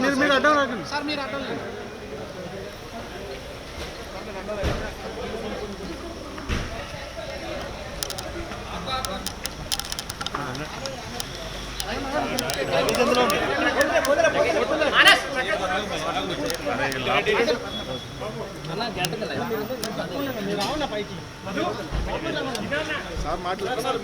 మీరు మీరు అడ్డం రాకండి. సార్ మీరు అడ్డం లేండి. సార్ మాట్లాడుతున్నారు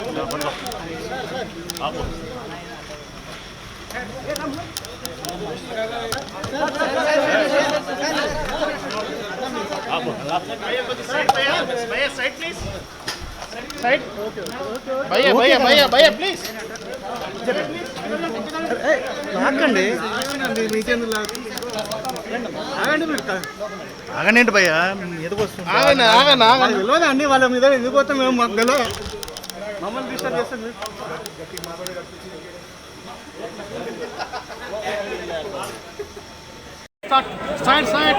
భయ్యా ప్లీజ్ లాక్కండి మీకెందుకు లాక్ ఆగండి భయ్యా. ఎందుకు వస్తుంది ఆగండి ఆగండి. ఆగండి తెలియదా అండి? వాళ్ళ మీద ఎందుకు పోతాం మేము మాకు తెలియదు మమ్మల్ని డిస్టర్బ్ చేస్తాం మీరు. సైడ్ సైడ్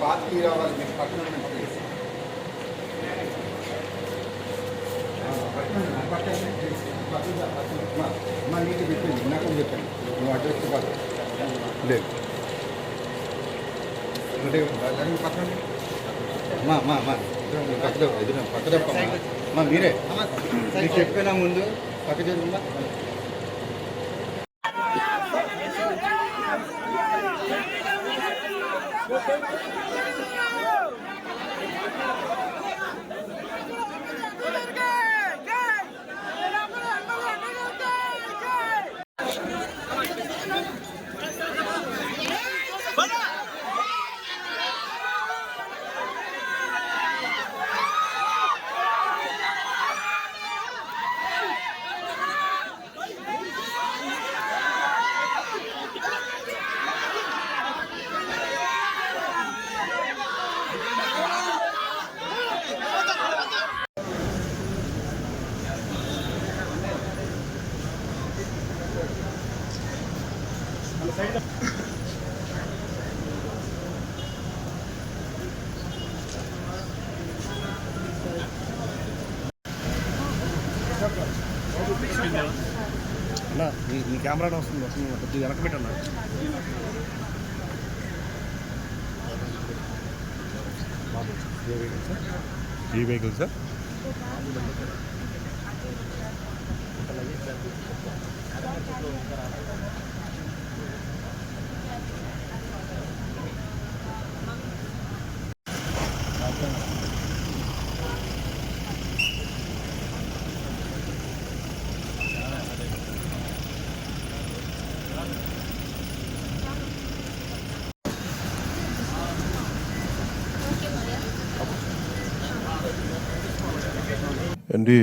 పార్టీ రావాలి మీకు పక్కన ఉన్న ప్లేస్. పక్కన ఉన్న, పక్కన ఉన్న ప్లేస్. పక్కన ఉన్న, పక్కన ఉన్న. మా- మా నీటి చెప్పింది నాకు చెప్పండి నువ్వు అడ్రస్ కాదు లేదు. పక్కన. మా మా మా. ఇదిగో పక్క దెబ్బ, ఎదురు పక్క దెబ్బ అమ్మా. మా మీరే మీకు చెప్పినా ముందు? పక్క జరుగుతుందా అన్నా నీ ఈ కెమెరా వస్తుంది వస్తుంది కొద్దిగా వెనక పెట్టన్నా ఈ వెహికల్ సార్ ఎన్డీ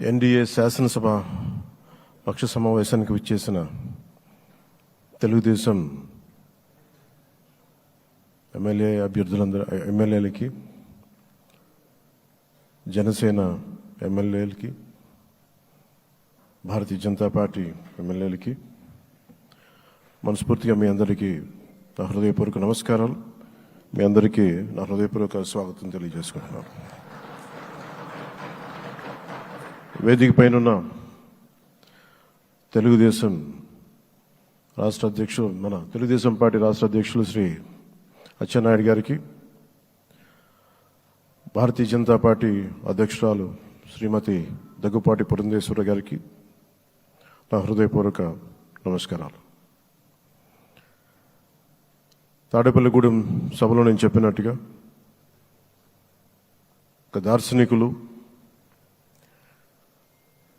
ఎన్డీఏ శాసనసభ పక్ష సమావేశానికి విచ్చేసిన తెలుగుదేశం ఎమ్మెల్యే అభ్యర్థులందరూ ఎమ్మెల్యేలకి జనసేన ఎమ్మెల్యేలకి భారతీయ జనతా పార్టీ ఎమ్మెల్యేలకి మనస్ఫూర్తిగా మీ అందరికీ నా హృదయపూర్వక నమస్కారాలు. మీ అందరికీ నా హృదయపూర్వక స్వాగతం తెలియజేసుకుంటున్నాను. వేదిక పైన తెలుగుదేశం రాష్ట్ర అధ్యక్షులు మన తెలుగుదేశం పార్టీ రాష్ట్ర అధ్యక్షులు శ్రీ అచ్చెన్నాయుడు గారికి భారతీయ జనతా పార్టీ అధ్యక్షురాలు శ్రీమతి దగ్గుపాటి పురంధేశ్వర గారికి నా హృదయపూర్వక నమస్కారాలు. తాడేపల్లిగూడెం సభలో నేను చెప్పినట్టుగా ఒక దార్శనికులు